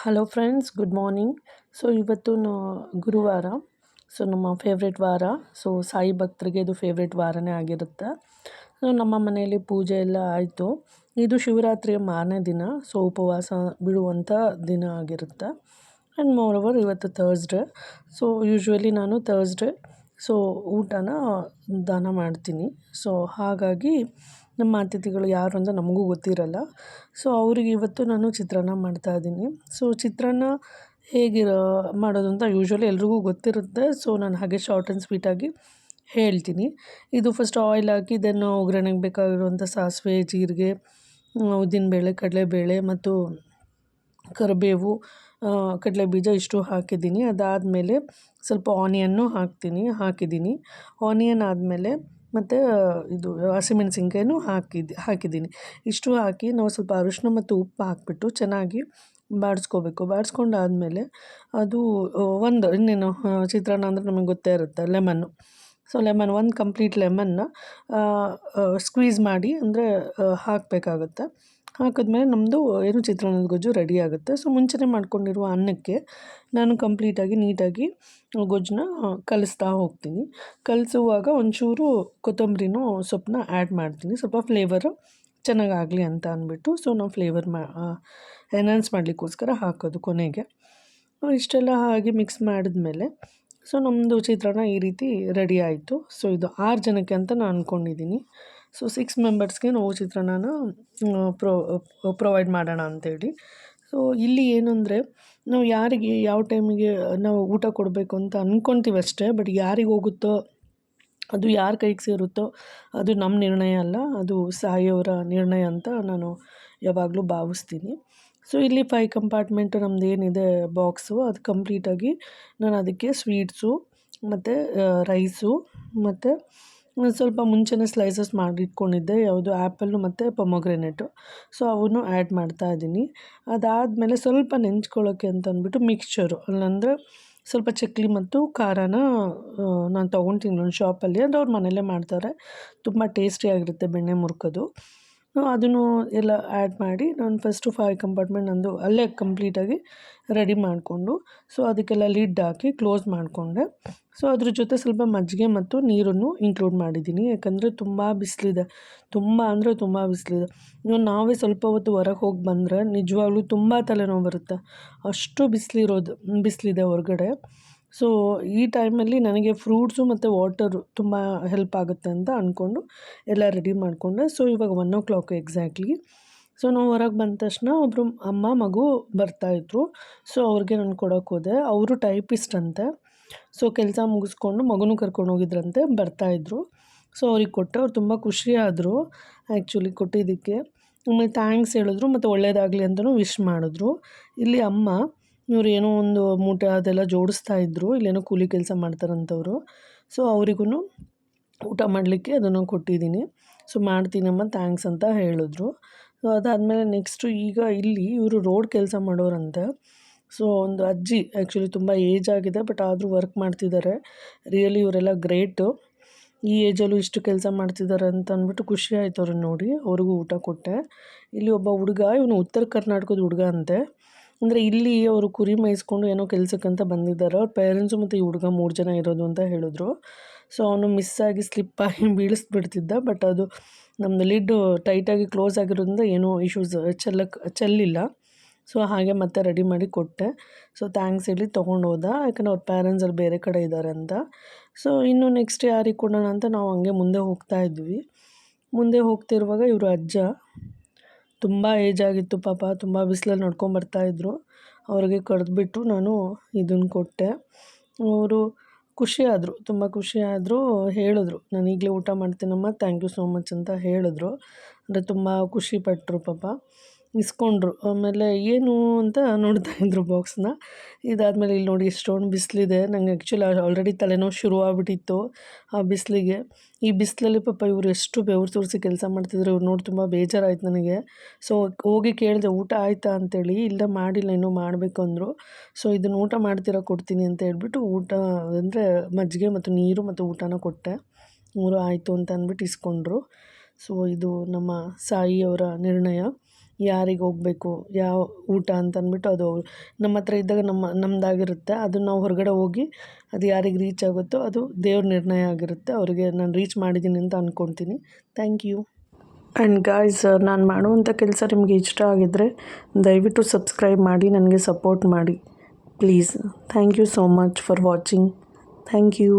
Hello friends good morning so ಇವತ್ತು ಗುರುವಾರ. So ನಮ್ಮ ಫೇವ್ರೆಟ್ ವಾರ. ಸೊ ಸಾಯಿ ಭಕ್ತರಿಗೆ ಇದು ಫೇವ್ರೆಟ್ ವಾರನೇ ಆಗಿರುತ್ತೆ. ಸೊ ನಮ್ಮ ಮನೆಯಲ್ಲಿ ಪೂಜೆ ಎಲ್ಲ ಆಯಿತು. ಇದು ಶಿವರಾತ್ರಿಯ ಮಾರನೇ ದಿನ. ಸೊ ಉಪವಾಸ ಬಿಡುವಂಥ ದಿನ ಆಗಿರುತ್ತೆ. ಆ್ಯಂಡ್ ಮೋರ್ ಓವರ್ ಇವತ್ತು ಥರ್ಸ್ಡೇ ಸೊ ಯೂಶ್ವಲಿ ನಾನು ಥರ್ಸ್ಡೇ ಸೊ ಊಟನ ದಾನ ಮಾಡ್ತೀನಿ. ಸೊ ಹಾಗಾಗಿ ನಮ್ಮ ಅತಿಥಿಗಳು ಯಾರು ಅಂತ ನಮಗೂ ಗೊತ್ತಿರಲ್ಲ. ಸೊ ಅವ್ರಿಗೆ ಇವತ್ತು ನಾನು ಚಿತ್ರಾನ್ನ ಮಾಡ್ತಾ ಇದ್ದೀನಿ. ಸೊ ಚಿತ್ರಾನ್ನ ಹೇಗಿರೋ, ಮಾಡೋದು ಅಂತ ಯೂಶ್ವಲಿ ಎಲ್ರಿಗೂ ಗೊತ್ತಿರುತ್ತೆ. ಸೊ ನಾನು ಹಾಗೆ ಶಾರ್ಟ್ ಆ್ಯಂಡ್ ಸ್ವೀಟಾಗಿ ಹೇಳ್ತೀನಿ. ಇದು ಫಸ್ಟ್ ಆಯಿಲ್ ಹಾಕಿ ದೆನ್ ಒಗ್ಗರಣೆಗೆ ಬೇಕಾಗಿರುವಂಥ ಸಾಸಿವೆ, ಜೀರಿಗೆ ಉದ್ದಿನಬೇಳೆ ಕಡಲೆಬೇಳೆ ಮತ್ತು ಕರಿಬೇವು ಕಡಲೆ ಬೀಜ ಇಷ್ಟು ಹಾಕಿದ್ದೀನಿ. ಅದಾದಮೇಲೆ ಸ್ವಲ್ಪ ಆನಿಯನ್ನು ಹಾಕ್ತೀನಿ, ಹಾಕಿದ್ದೀನಿ. ಆನಿಯನ್ ಆದಮೇಲೆ ಮತ್ತು, ಇದು ಹಸಿಮೆಣ್ಸಿನ್ಕಾಯಿನೂ ಹಾಕಿದ್ದು, ಹಾಕಿದ್ದೀನಿ. ಇಷ್ಟು ಹಾಕಿ ನಾವು ಸ್ವಲ್ಪ ಅರಿಶಿನ ಮತ್ತು ಉಪ್ಪು ಹಾಕಿಬಿಟ್ಟು ಚೆನ್ನಾಗಿ ಬಾಡಿಸ್ಕೋಬೇಕು. ಬಾಡಿಸ್ಕೊಂಡಾದ್ಮೇಲೆ ಅದು, ಒಂದು ಇನ್ನೇನು, ಚಿತ್ರಾನ್ನ ಅಂದರೆ ನಮಗೆ ಗೊತ್ತೇ ಇರುತ್ತೆ ಲೆಮನ್ನು ಸೊ ಲೆಮನ್, ಒಂದು ಕಂಪ್ಲೀಟ್ ಲೆಮನ್ನ ಸ್ಕ್ವೀಸ್ ಮಾಡಿ ಅಂದರೆ ಹಾಕಬೇಕಾಗತ್ತೆ. ಹಾಕಿದ್ಮೇಲೆ ನಮ್ಮದು ಏನು ಚಿತ್ರಾನ್ನದ ಗೊಜ್ಜು ರೆಡಿ ಆಗುತ್ತೆ. ಸೊ ಮುಂಚೆನೇ ಮಾಡ್ಕೊಂಡಿರುವ ಅನ್ನಕ್ಕೆ ನಾನು ಕಂಪ್ಲೀಟಾಗಿ ನೀಟಾಗಿ ಗೊಜ್ಜನ್ನ ಕಲಿಸ್ತಾ ಹೋಗ್ತೀನಿ. ಕಲಿಸುವಾಗ ಒಂಚೂರು ಕೊತ್ತಂಬರಿನೂ ಸೊಪ್ಪನ್ನ ಆ್ಯಡ್ ಮಾಡ್ತೀನಿ. ಸ್ವಲ್ಪ ಫ್ಲೇವರು ಚೆನ್ನಾಗಾಗಲಿ ಅಂತ ಅಂದ್ಬಿಟ್ಟು, ಸೊ ನಾವು ಫ್ಲೇವರ್ ಮಾ ಎನ್ಹಾನ್ಸ್ ಮಾಡಲಿಕ್ಕೋಸ್ಕರ ಹಾಕೋದು ಕೊನೆಗೆ. ಇಷ್ಟೆಲ್ಲ ಹಾಗೆ ಮಿಕ್ಸ್ ಮಾಡಿದ್ಮೇಲೆ ಸೊ ನಮ್ಮದು ಚಿತ್ರಾನ್ನ ಈ ರೀತಿ ರೆಡಿ ಆಯಿತು. ಸೊ, ಇದು ಆರು ಜನಕ್ಕೆ ಅಂತ ನಾನು ಅಂದ್ಕೊಂಡಿದ್ದೀನಿ ಸೊ ಸಿಕ್ಸ್ ಮೆಂಬರ್ಸ್ಗೆ ನಾವು ಚಿತ್ರಾನ್ನನ ಪ್ರೊ ಪ್ರೊವೈಡ್ ಮಾಡೋಣ ಅಂತೇಳಿ. ಸೊ, ಇಲ್ಲಿ ಏನಂದರೆ, ನಾವು ಯಾರಿಗೆ ಯಾವ ಟೈಮಿಗೆ, ನಾವು ಊಟ ಕೊಡಬೇಕು ಅಂತ ಅಂದ್ಕೊತೀವಿ ಅಷ್ಟೇ, ಬಟ್ ಯಾರಿಗೆ ಹೋಗುತ್ತೋ, ಅದು ಯಾರ ಕೈಗೆ ಸೇರುತ್ತೋ, ಅದು ನಮ್ಮ ನಿರ್ಣಯ ಅಲ್ಲ, ಅದು ಸಾಯಿಯವರ ನಿರ್ಣಯ ಅಂತ ನಾನು ಯಾವಾಗಲೂ ಭಾವಿಸ್ತೀನಿ. ಸೊ ಇಲ್ಲಿ ಫೈ ಕಂಪಾರ್ಟ್ಮೆಂಟು ನಮ್ದು ಏನಿದೆ ಬಾಕ್ಸು ಅದು ಕಂಪ್ಲೀಟಾಗಿ ನಾನು ಅದಕ್ಕೆ ಸ್ವೀಟ್ಸು ಮತ್ತು ರೈಸು ಮತ್ತು ಸ್ವಲ್ಪ ಮುಂಚೆನೇ ಸ್ಲೈಸಸ್ ಮಾಡಿಟ್ಕೊಂಡಿದ್ದೆ, ಯಾವುದು ಆ್ಯಪಲ್ಲು ಮತ್ತು ಪೊಮೊಗ್ರೆನೇಟು ಸೊ ಅವನ್ನು ಆ್ಯಡ್ ಮಾಡ್ತಾ ಇದ್ದೀನಿ. ಅದಾದಮೇಲೆ ಸ್ವಲ್ಪ ನೆಂಚ್ಕೊಳ್ಳೋಕ್ಕೆ ಅಂತ ಅಂದ್ಬಿಟ್ಟು ಮಿಕ್ಸ್ಚರು ಅಲ್ಲಂದರೆ ಸ್ವಲ್ಪ ಚಕ್ಲಿ ಮತ್ತು ಖಾರನ ನಾನು ತೊಗೊಳ್ತೀನಿ ನನ್ನ ಶಾಪಲ್ಲಿ ಅದು ಅವ್ರ ಮನೇಲೇ ಮಾಡ್ತಾರೆ. ತುಂಬ ಟೇಸ್ಟಿಯಾಗಿರುತ್ತೆ ಬೆಣ್ಣೆ ಮುರ್ಕೋದು. ಅದನ್ನು ಎಲ್ಲ ಆ್ಯಡ್ ಮಾಡಿ ನಾನು ಫಸ್ಟು ಫೈವ್ ಕಂಪಾರ್ಟ್ಮೆಂಟ್ ನಂದು ಅಲ್ಲೇ ಕಂಪ್ಲೀಟಾಗಿ ರೆಡಿ ಮಾಡಿಕೊಂಡು ಸೊ ಅದಕ್ಕೆಲ್ಲ ಲಿಡ್ ಹಾಕಿ ಕ್ಲೋಸ್ ಮಾಡಿಕೊಂಡೆ. ಸೊ ಅದ್ರ ಜೊತೆ ಸ್ವಲ್ಪ ಮಜ್ಜಿಗೆ ಮತ್ತು ನೀರನ್ನು ಇನ್ಕ್ಲೂಡ್ ಮಾಡಿದ್ದೀನಿ. ಯಾಕಂದರೆ ತುಂಬ ಬಿಸಿಲಿದೆ. ತುಂಬ ಅಂದರೆ ತುಂಬ ಬಿಸಿಲಿದೆ. ಇನ್ನು ನಾವೇ ಸ್ವಲ್ಪ ಹೊತ್ತು ಹೊರಗೆ ಹೋಗಿ ಬಂದರೆ ನಿಜವಾಗ್ಲೂ ತುಂಬ ತಲೆನೋವು ಬರುತ್ತೆ. ಅಷ್ಟು ಬಿಸಿಲಿರೋದು, ಬಿಸಿಲಿದೆ ಹೊರಗಡೆ. ಸೊ ಈ ಟೈಮಲ್ಲಿ ನನಗೆ ಫ್ರೂಟ್ಸು ಮತ್ತು ವಾಟರು ತುಂಬ ಹೆಲ್ಪ್ ಆಗುತ್ತೆ ಅಂತ ಅಂದ್ಕೊಂಡು ಎಲ್ಲ ರೆಡಿ ಮಾಡಿಕೊಂಡೆ. ಸೊ ಇವಾಗ one o'clock exactly so ನಾವು ಹೊರಗೆ ಬಂದ ತಕ್ಷಣ ಒಬ್ಬರು ಅಮ್ಮ, ಮಗು ಬರ್ತಾಯಿದ್ರು ಸೊ ಅವ್ರಿಗೆ ನಾನು ಕೊಡೋಕೆ ಹೋದೆ. ಅವರು ಟೈಪಿಸ್ಟ್ ಅಂತೆ. ಸೊ ಕೆಲಸ ಮುಗಿಸ್ಕೊಂಡು ಮಗನೂ ಕರ್ಕೊಂಡು ಹೋಗಿದ್ರಂತೆ ಬರ್ತಾಯಿದ್ರು ಸೊ ಅವ್ರಿಗೆ ಕೊಟ್ಟೆ ಅವ್ರು ತುಂಬ ಖುಷಿಯಾದರು ಆ್ಯಕ್ಚುಲಿ ಕೊಟ್ಟಿದ್ದಕ್ಕೆ. ಆಮೇಲೆ ಥ್ಯಾಂಕ್ಸ್ ಹೇಳಿದ್ರು ಮತ್ತು ಒಳ್ಳೇದಾಗಲಿ ಅಂತಲೂ ವಿಶ್ ಮಾಡಿದ್ರು. ಇಲ್ಲಿ ಅಮ್ಮ ಇವ್ರು ಏನೋ ಒಂದು ಮೂಟೆ ಅದೆಲ್ಲ ಜೋಡಿಸ್ತಾ ಇದ್ದರು ಇಲ್ಲೇನೋ ಕೂಲಿ ಕೆಲಸ ಮಾಡ್ತಾರಂಥವ್ರು ಸೊ ಅವರಿಗೂ ಊಟ ಮಾಡಲಿಕ್ಕೆ ಅದನ್ನು ಕೊಟ್ಟಿದ್ದೀನಿ. ಸೊ ಮಾಡ್ತೀನಮ್ಮ ಥ್ಯಾಂಕ್ಸ್ ಅಂತ ಹೇಳಿದ್ರು. ಸೊ ಅದಾದಮೇಲೆ ನೆಕ್ಸ್ಟು ಈಗ ಇಲ್ಲಿ ಇವರು ರೋಡ್ ಕೆಲಸ ಮಾಡೋರಂತೆ. ಸೊ ಒಂದು ಅಜ್ಜಿ ಆ್ಯಕ್ಚುಲಿ ತುಂಬ ಏಜ್ ಆಗಿದೆ ಬಟ್ ಆದರೂ ವರ್ಕ್ ಮಾಡ್ತಿದ್ದಾರೆ ರಿಯಲಿ ಇವರೆಲ್ಲ ಗ್ರೇಟು ಈ ಏಜಲ್ಲೂ ಇಷ್ಟು ಕೆಲಸ ಮಾಡ್ತಿದ್ದಾರೆ ಅಂತ ಅಂದ್ಬಿಟ್ಟು ಖುಷಿ ಆಯ್ತು ಅವ್ರನ್ನ ನೋಡಿ. ಅವ್ರಿಗೂ ಊಟ ಕೊಟ್ಟೆ. ಇಲ್ಲಿ ಒಬ್ಬ ಹುಡುಗ, ಇವನು ಉತ್ತರ ಕರ್ನಾಟಕದ ಹುಡುಗ ಅಂತೆ. ಅಂದರೆ ಇಲ್ಲಿ ಅವರು ಕುರಿ ಮೇಯಿಸ್ಕೊಂಡು ಏನೋ ಕೆಲಸಕ್ಕಂತ ಬಂದಿದ್ದಾರೆ. ಅವ್ರ ಪೇರೆಂಟ್ಸು ಮತ್ತು ಈ ಹುಡುಗ ಮೂರು ಜನ ಇರೋದು ಅಂತ ಹೇಳಿದ್ರು. ಸೊ ಅವನು ಮಿಸ್ ಆಗಿ ಸ್ಲಿಪ್ಪಾಗಿ ಬೀಳಿಸ್ಬಿಡ್ತಿದ್ದ ಬಟ್ ಅದು ನಮ್ಮದು ಲಿಡ್ಡು ಟೈಟಾಗಿ ಕ್ಲೋಸ್ ಆಗಿರೋದ್ರಿಂದ ಏನೂ ಇಶ್ಯೂಸ್ ಚೆಲ್ಲಕ್ಕೆ ಚೆಲ್ಲಿಲ್ಲ. ಸೊ ಹಾಗೆ ಮತ್ತೆ ರೆಡಿ ಮಾಡಿ ಕೊಟ್ಟೆ. ಸೊ ಥ್ಯಾಂಕ್ಸ್ ಹೇಳಿ ತೊಗೊಂಡು ಹೋದ, ಯಾಕಂದ್ರೆ ಅವ್ರ ಪೇರೆಂಟ್ಸ್ ಅಲ್ಲಿ ಬೇರೆ ಕಡೆ ಇದ್ದಾರೆ ಅಂತ. ಸೊ ಇನ್ನು ನೆಕ್ಸ್ಟ್ ಯಾರಿಗೆ ಕೊಡೋಣ ಅಂತ ನಾವು ಹಂಗೆ ಮುಂದೆ ಹೋಗ್ತಾ ಇದ್ವಿ. ಮುಂದೆ ಹೋಗ್ತಿರುವಾಗ ಇವರು ಅಜ್ಜ. ತುಂಬ ಏಜ್ ಆಗಿತ್ತು ಪಾಪ, ತುಂಬ ಬಿಸಿಲಲ್ಲಿ ನಡ್ಕೊಂಬರ್ತಾಯಿದ್ರು ಅವ್ರಿಗೆ ಕರೆದ್ಬಿಟ್ಟು ನಾನು ಇದನ್ನು ಕೊಟ್ಟೆ. ಅವರು ಖುಷಿಯಾದರು ತುಂಬ ಖುಷಿಯಾದರು ಹೇಳಿದ್ರು, ನಾನು ಈಗಲೇ ಊಟ ಮಾಡ್ತೀನಮ್ಮ ಥ್ಯಾಂಕ್ ಯು ಸೋ ಮಚ್ ಅಂತ ಹೇಳಿದ್ರು. ಅಂದರೆ ತುಂಬ ಖುಷಿಪಟ್ಟರು ಪಾಪ. ಇಸ್ಕೊಂಡ್ರು. ಆಮೇಲೆ ಏನು ಅಂತ ನೋಡ್ತಾ ಇದ್ರು ಬಾಕ್ಸ್ನ. ಇದಾದಮೇಲೆ ಇಲ್ಲಿ ನೋಡಿ ಎಷ್ಟೊಂದು ಬಿಸಿಲಿದೆ. ನಂಗೆ ಆ್ಯಕ್ಚುಲಿ ಆಲ್ರೆಡಿ ತಲೆನೋವು ಶುರು ಆಗ್ಬಿಟ್ಟಿತ್ತು ಆ ಬಿಸಿಲಿಗೆ. ಈ ಬಿಸಿಲಲ್ಲಿ ಪಾಪ ಇವರು ಎಷ್ಟು ಬೆವರು ತೋರಿಸಿ ಕೆಲಸ ಮಾಡ್ತಿದ್ರು. ಇವ್ರು ನೋಡಿ ತುಂಬ ಬೇಜಾರಾಯ್ತು ನನಗೆ. ಸೊ ಹೋಗಿ ಕೇಳಿದೆ, ಊಟ ಆಯಿತಾ? ಅಂತೇಳಿ, ಇಲ್ಲ ಮಾಡಿಲ್ಲ, ಇನ್ನೂ ಮಾಡಬೇಕು, ಅಂದರು. ಸೊ ಇದನ್ನು ಊಟ ಮಾಡ್ತೀರಾ, ಕೊಡ್ತೀನಿ ಅಂತ ಹೇಳ್ಬಿಟ್ಟು ಊಟ ಅಂದರೆ ಮಜ್ಜಿಗೆ ಮತ್ತು ನೀರು ಮತ್ತು ಊಟನ ಕೊಟ್ಟೆ. ಮೂರು ಆಯಿತು ಅಂತ ಅಂದ್ಬಿಟ್ಟು ಇಸ್ಕೊಂಡ್ರು. ಸೊ ಇದು ನಮ್ಮ ಸಾಯಿಯವರ ನಿರ್ಣಯ. ಯಾರಿಗೆ ಹೋಗಬೇಕು, ಯಾವ ಊಟ ಅಂತ ಅಂದ್ಬಿಟ್ಟು ಅದು ನಮ್ಮ ಹತ್ರ ಇದ್ದಾಗ ನಮ್ಮ ನಮ್ಮದಾಗಿರುತ್ತೆ ಅದು ನಾವು ಹೊರಗಡೆ ಹೋಗಿ ಅದು ಯಾರಿಗೆ ರೀಚ್ ಆಗುತ್ತೋ ಅದು ದೇವ್ರ ನಿರ್ಣಯ ಆಗಿರುತ್ತೆ. ಅವರಿಗೆ ನಾನು ರೀಚ್ ಮಾಡಿದ್ದೀನಿ ಅಂತ ಅಂದ್ಕೊಳ್ತೀನಿ ಥ್ಯಾಂಕ್ ಯು ಆ್ಯಂಡ್ ಗಾಯ್ಸ್ ನಾನು ಮಾಡುವಂಥ ಕೆಲಸ ನಿಮಗೆ ಇಷ್ಟ ಆಗಿದ್ದರೆ ದಯವಿಟ್ಟು ಸಬ್ಸ್ಕ್ರೈಬ್ ಮಾಡಿ, ನನಗೆ ಸಪೋರ್ಟ್ ಮಾಡಿ. Please thank you so much for watching thank you